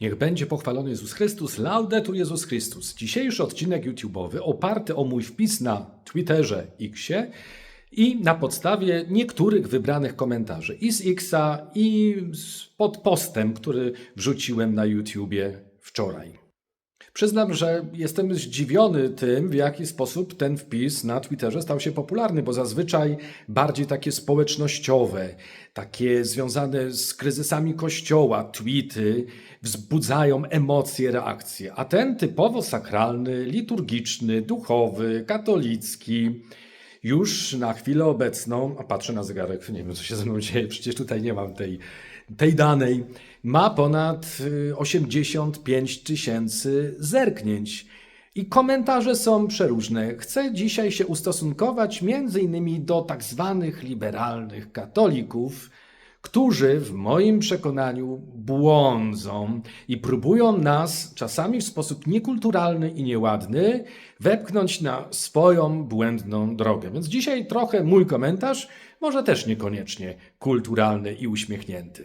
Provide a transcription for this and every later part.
Niech będzie pochwalony Jezus Chrystus, laudetur Jezus Chrystus. Dzisiejszy odcinek YouTube'owy oparty o mój wpis na Twitterze Xie i na podstawie niektórych wybranych komentarzy i z Xa i pod postem, który wrzuciłem na YouTubie wczoraj. Przyznam, że jestem zdziwiony tym, w jaki sposób ten wpis na Twitterze stał się popularny, bo zazwyczaj bardziej takie społecznościowe, takie związane z kryzysami kościoła, tweety wzbudzają emocje, reakcje. A ten typowo sakralny, liturgiczny, duchowy, katolicki, już na chwilę obecną, a patrzę na zegarek, nie wiem co się ze mną dzieje, przecież tutaj nie mam tej, tej danej, ma ponad y, 85 tysięcy zerknięć. I komentarze są przeróżne. Chcę dzisiaj się ustosunkować między innymi do tak zwanych liberalnych katolików, którzy w moim przekonaniu błądzą i próbują nas czasami w sposób niekulturalny i nieładny wepchnąć na swoją błędną drogę. Więc dzisiaj trochę mój komentarz, może też niekoniecznie kulturalny i uśmiechnięty.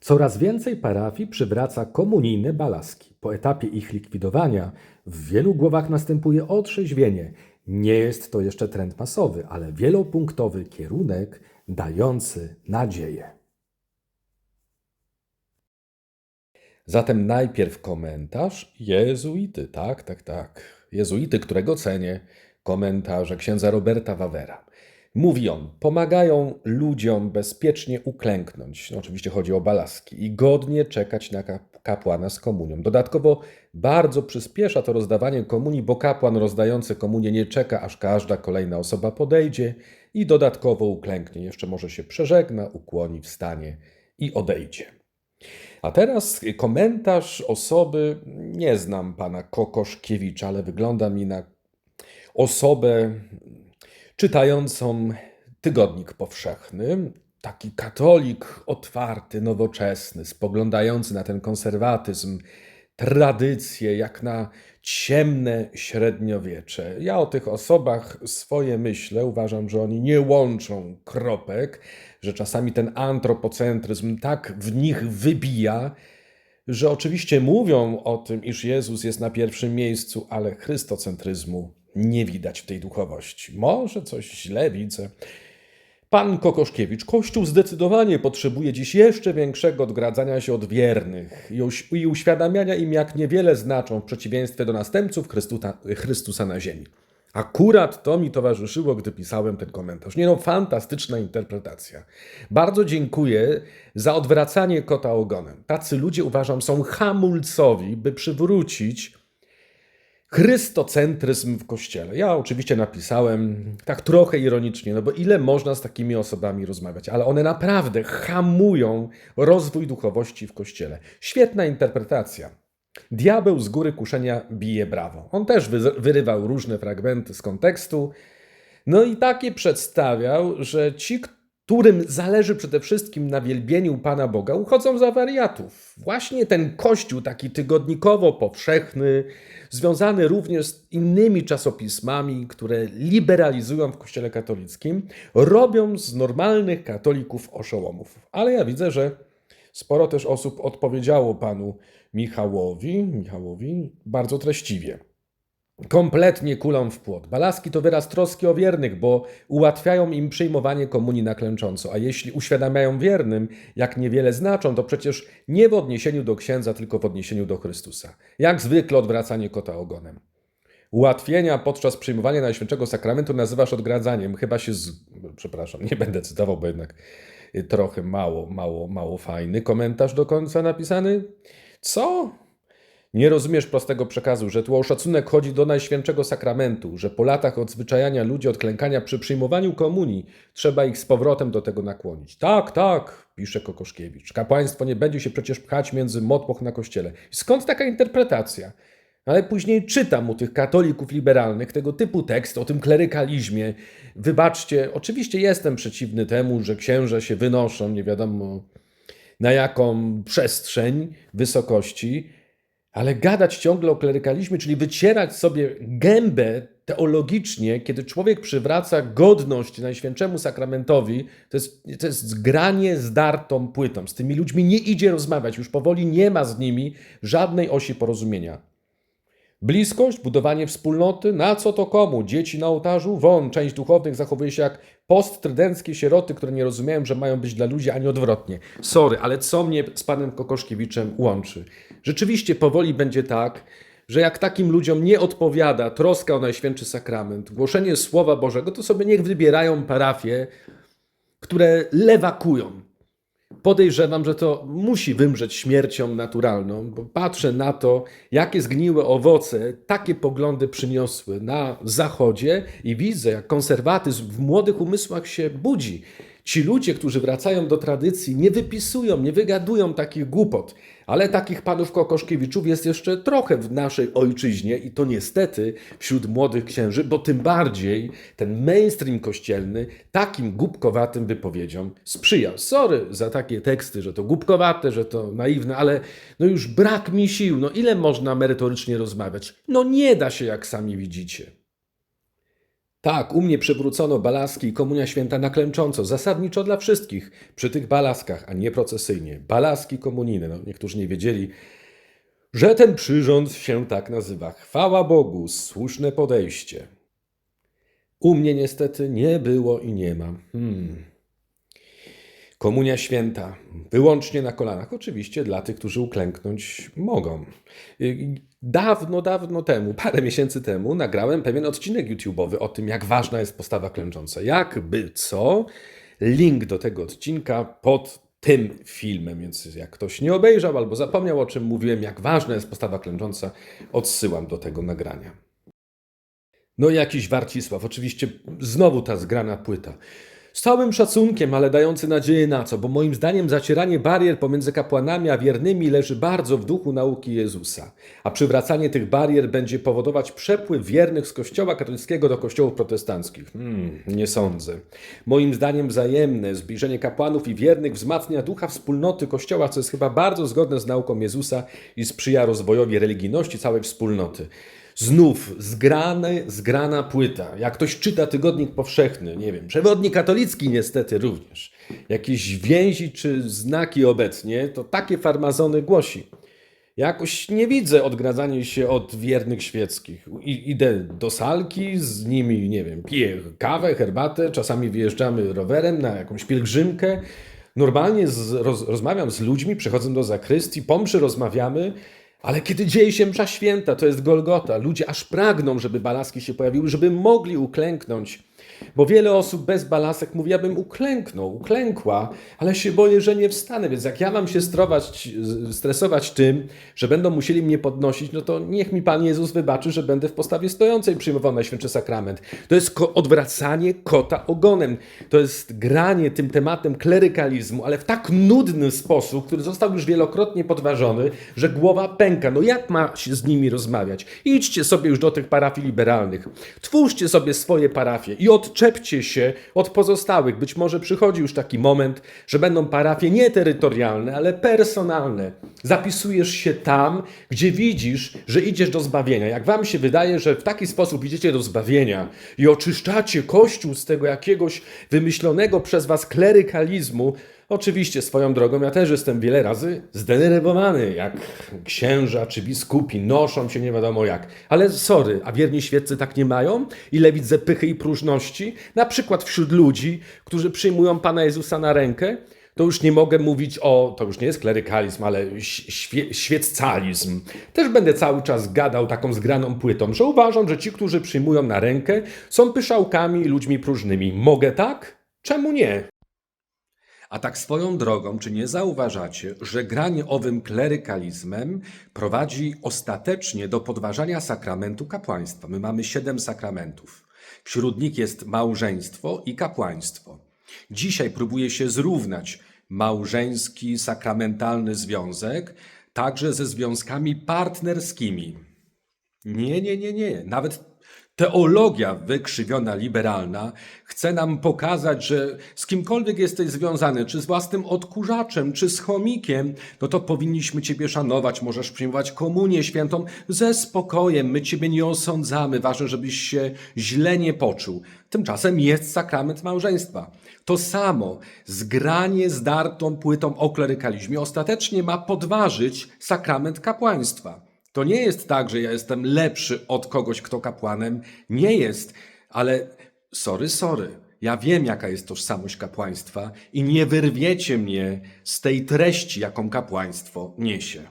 Coraz więcej parafii przywraca komunijne balaski. Po etapie ich likwidowania w wielu głowach następuje otrzeźwienie. Nie jest to jeszcze trend masowy, ale wielopunktowy kierunek dający nadzieję. Zatem najpierw komentarz jezuity, tak, tak, tak. Jezuity, którego cenię, komentarze księdza Roberta Wawera. Mówi on, pomagają ludziom bezpiecznie uklęknąć, no oczywiście chodzi o balaski, i godnie czekać na kap- kapłana z komunią. Dodatkowo bardzo przyspiesza to rozdawanie komunii, bo kapłan rozdający komunię nie czeka, aż każda kolejna osoba podejdzie i dodatkowo uklęknie. Jeszcze może się przeżegna, ukłoni, wstanie i odejdzie. A teraz komentarz osoby, nie znam pana Kokoszkiewicza, ale wygląda mi na osobę czytającą tygodnik powszechny. Taki katolik otwarty, nowoczesny, spoglądający na ten konserwatyzm, tradycje, jak na ciemne średniowiecze. Ja o tych osobach swoje myślę. Uważam, że oni nie łączą kropek, że czasami ten antropocentryzm tak w nich wybija, że oczywiście mówią o tym, iż Jezus jest na pierwszym miejscu, ale chrystocentryzmu nie widać w tej duchowości. Może coś źle widzę. Pan Kokoszkiewicz, Kościół zdecydowanie potrzebuje dziś jeszcze większego odgradzania się od wiernych i, uś- i uświadamiania im, jak niewiele znaczą w przeciwieństwie do następców Chrystusa, Chrystusa na ziemi. Akurat to mi towarzyszyło, gdy pisałem ten komentarz. Nie no, fantastyczna interpretacja. Bardzo dziękuję za odwracanie kota ogonem. Tacy ludzie, uważam, są hamulcowi, by przywrócić Chrystocentryzm w kościele. Ja oczywiście napisałem tak trochę ironicznie, no bo ile można z takimi osobami rozmawiać, ale one naprawdę hamują rozwój duchowości w kościele. Świetna interpretacja. Diabeł z góry kuszenia bije brawo. On też wy- wyrywał różne fragmenty z kontekstu. No i takie przedstawiał, że ci, którym zależy przede wszystkim na wielbieniu Pana Boga, uchodzą za wariatów. Właśnie ten kościół, taki tygodnikowo powszechny, związany również z innymi czasopismami, które liberalizują w Kościele katolickim, robią z normalnych katolików oszołomów. Ale ja widzę, że sporo też osób odpowiedziało panu Michałowi, Michałowi bardzo treściwie. Kompletnie kulą w płot. Balaski to wyraz troski o wiernych, bo ułatwiają im przyjmowanie komunii na klęcząco, a jeśli uświadamiają wiernym, jak niewiele znaczą, to przecież nie w odniesieniu do księdza, tylko w odniesieniu do Chrystusa. Jak zwykle odwracanie kota ogonem. Ułatwienia podczas przyjmowania Najświętszego Sakramentu nazywasz odgradzaniem. Chyba się z... Przepraszam, nie będę cytował, bo jednak trochę mało, mało, mało fajny komentarz do końca napisany. Co? Nie rozumiesz prostego przekazu, że tu o szacunek chodzi do Najświętszego Sakramentu, że po latach odzwyczajania ludzi od klękania przy przyjmowaniu komunii trzeba ich z powrotem do tego nakłonić. Tak, tak, pisze Kokoszkiewicz. Kapłaństwo nie będzie się przecież pchać między motłoch na kościele. Skąd taka interpretacja? Ale później czytam u tych katolików liberalnych tego typu tekst o tym klerykalizmie. Wybaczcie, oczywiście jestem przeciwny temu, że księża się wynoszą, nie wiadomo na jaką przestrzeń wysokości, Ale gadać ciągle o klerykalizmie, czyli wycierać sobie gębę teologicznie, kiedy człowiek przywraca godność Najświętszemu Sakramentowi, to jest, to jest granie zdartą płytą. Z tymi ludźmi nie idzie rozmawiać, już powoli nie ma z nimi żadnej osi porozumienia. Bliskość, budowanie wspólnoty, na co to komu? Dzieci na ołtarzu? Won, część duchownych zachowuje się jak posttrydenckie sieroty, które nie rozumieją, że mają być dla ludzi, a nie odwrotnie. Sorry, ale co mnie z panem Kokoszkiewiczem łączy? Rzeczywiście powoli będzie tak, że jak takim ludziom nie odpowiada troska o Najświętszy Sakrament, głoszenie Słowa Bożego, to sobie niech wybierają parafie, które lewakują. Podejrzewam, że to musi wymrzeć śmiercią naturalną, bo patrzę na to, jakie zgniłe owoce takie poglądy przyniosły na Zachodzie i widzę, jak konserwatyzm w młodych umysłach się budzi. Ci ludzie, którzy wracają do tradycji, nie wypisują, nie wygadują takich głupot, ale takich panów Kokoszkiewiczów jest jeszcze trochę w naszej ojczyźnie i to niestety wśród młodych księży, bo tym bardziej ten mainstream kościelny takim głupkowatym wypowiedziom sprzyja. Sorry za takie teksty, że to głupkowate, że to naiwne, ale no już brak mi sił. No ile można merytorycznie rozmawiać? No nie da się, jak sami widzicie. Tak, u mnie przywrócono balaski i komunia święta na klęcząco, zasadniczo dla wszystkich, przy tych balaskach, a nie procesyjnie. Balaski komunijne, no niektórzy nie wiedzieli, że ten przyrząd się tak nazywa. Chwała Bogu, słuszne podejście. U mnie niestety nie było i nie ma. Hmm. Komunia święta, wyłącznie na kolanach, oczywiście dla tych, którzy uklęknąć mogą. Y, Dawno, dawno temu, parę miesięcy temu, nagrałem pewien odcinek YouTube'owy o tym, jak ważna jest postawa klęcząca. Jakby co, link do tego odcinka pod tym filmem, więc jak ktoś nie obejrzał albo zapomniał o czym mówiłem, jak ważna jest postawa klęcząca, odsyłam do tego nagrania. No jakiś Warcisław, oczywiście znowu ta zgrana płyta. Z całym szacunkiem, ale dający nadzieję na co, bo moim zdaniem zacieranie barier pomiędzy kapłanami a wiernymi leży bardzo w duchu nauki Jezusa, a przywracanie tych barier będzie powodować przepływ wiernych z kościoła katolickiego do kościołów protestanckich. Hmm, nie sądzę. Moim zdaniem wzajemne zbliżenie kapłanów i wiernych wzmacnia ducha wspólnoty kościoła, co jest chyba bardzo zgodne z nauką Jezusa i sprzyja rozwojowi religijności całej wspólnoty. Znów zgrane, zgrana płyta. Jak ktoś czyta tygodnik powszechny, nie wiem, przewodnik katolicki niestety również, jakieś więzi czy znaki obecnie, to takie farmazony głosi. Jakoś nie widzę odgradzania się od wiernych świeckich. I, idę do salki, z nimi, nie wiem, piję kawę, herbatę, czasami wyjeżdżamy rowerem na jakąś pielgrzymkę. Normalnie z, roz, rozmawiam z ludźmi, przechodzę do zakrystii, pomszy rozmawiamy, ale kiedy dzieje się msza święta, to jest Golgota. Ludzie aż pragną, żeby balaski się pojawiły, żeby mogli uklęknąć. Bo wiele osób bez balasek mówi, ja bym uklęknął, uklękła, ale się boję, że nie wstanę. Więc jak ja mam się strować, stresować tym, że będą musieli mnie podnosić, no to niech mi Pan Jezus wybaczy, że będę w postawie stojącej przyjmował Najświętszy Sakrament. To jest odwracanie kota ogonem. To jest granie tym tematem klerykalizmu, ale w tak nudny sposób, który został już wielokrotnie podważony, że głowa pęka. No jak ma się z nimi rozmawiać? Idźcie sobie już do tych parafii liberalnych. Twórzcie sobie swoje parafie i odczepcie się od pozostałych. Być może przychodzi już taki moment, że będą parafie nie terytorialne, ale personalne. Zapisujesz się tam, gdzie widzisz, że idziesz do zbawienia. Jak wam się wydaje, że w taki sposób idziecie do zbawienia i oczyszczacie Kościół z tego jakiegoś wymyślonego przez was klerykalizmu, Oczywiście, swoją drogą, ja też jestem wiele razy zdenerwowany, jak księża czy biskupi noszą się nie wiadomo jak. Ale sorry, a wierni świeccy tak nie mają? Ile widzę pychy i próżności? Na przykład wśród ludzi, którzy przyjmują Pana Jezusa na rękę, to już nie mogę mówić o, to już nie jest klerykalizm, ale świe, świecalizm. Też będę cały czas gadał taką zgraną płytą, że uważam, że ci, którzy przyjmują na rękę, są pyszałkami i ludźmi próżnymi. Mogę tak? Czemu nie? A tak swoją drogą, czy nie zauważacie, że granie owym klerykalizmem prowadzi ostatecznie do podważania sakramentu kapłaństwa? My mamy siedem sakramentów. Wśród nich jest małżeństwo i kapłaństwo. Dzisiaj próbuje się zrównać małżeński, sakramentalny związek także ze związkami partnerskimi. Nie, nie, nie, nie. Nawet Teologia wykrzywiona, liberalna chce nam pokazać, że z kimkolwiek jesteś związany, czy z własnym odkurzaczem, czy z chomikiem, no to powinniśmy Ciebie szanować, możesz przyjmować komunię świętą ze spokojem, my Ciebie nie osądzamy, ważne, żebyś się źle nie poczuł. Tymczasem jest sakrament małżeństwa. To samo zgranie z dartą płytą o klerykalizmie ostatecznie ma podważyć sakrament kapłaństwa. To nie jest tak, że ja jestem lepszy od kogoś, kto kapłanem. Nie jest, ale sorry, sorry. Ja wiem, jaka jest tożsamość kapłaństwa i nie wyrwiecie mnie z tej treści, jaką kapłaństwo niesie.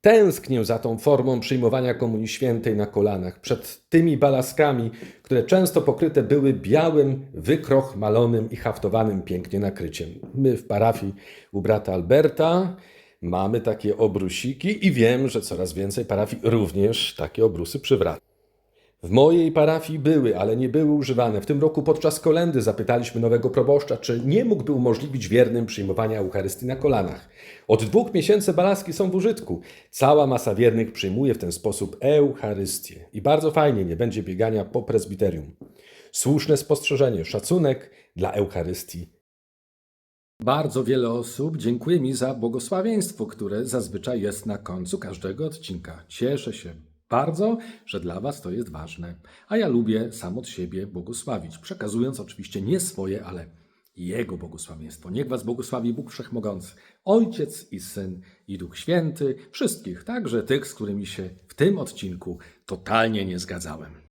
Tęsknię za tą formą przyjmowania Komunii Świętej na kolanach, przed tymi balaskami, które często pokryte były białym, wykrochmalonym i haftowanym pięknie nakryciem. My w parafii u brata Alberta mamy takie obrusiki i wiem, że coraz więcej parafii również takie obrusy przywraca. W mojej parafii były, ale nie były używane. W tym roku podczas kolendy zapytaliśmy nowego proboszcza, czy nie mógłby umożliwić wiernym przyjmowania Eucharystii na kolanach. Od dwóch miesięcy balaski są w użytku. Cała masa wiernych przyjmuje w ten sposób Eucharystię. I bardzo fajnie, nie będzie biegania po prezbiterium. Słuszne spostrzeżenie, szacunek dla Eucharystii. Bardzo wiele osób dziękuję mi za błogosławieństwo, które zazwyczaj jest na końcu każdego odcinka. Cieszę się bardzo, że dla Was to jest ważne. A ja lubię sam od siebie błogosławić, przekazując oczywiście nie swoje, ale Jego błogosławieństwo. Niech Was błogosławi Bóg Wszechmogący, Ojciec i Syn i Duch Święty, wszystkich, także tych, z którymi się w tym odcinku totalnie nie zgadzałem.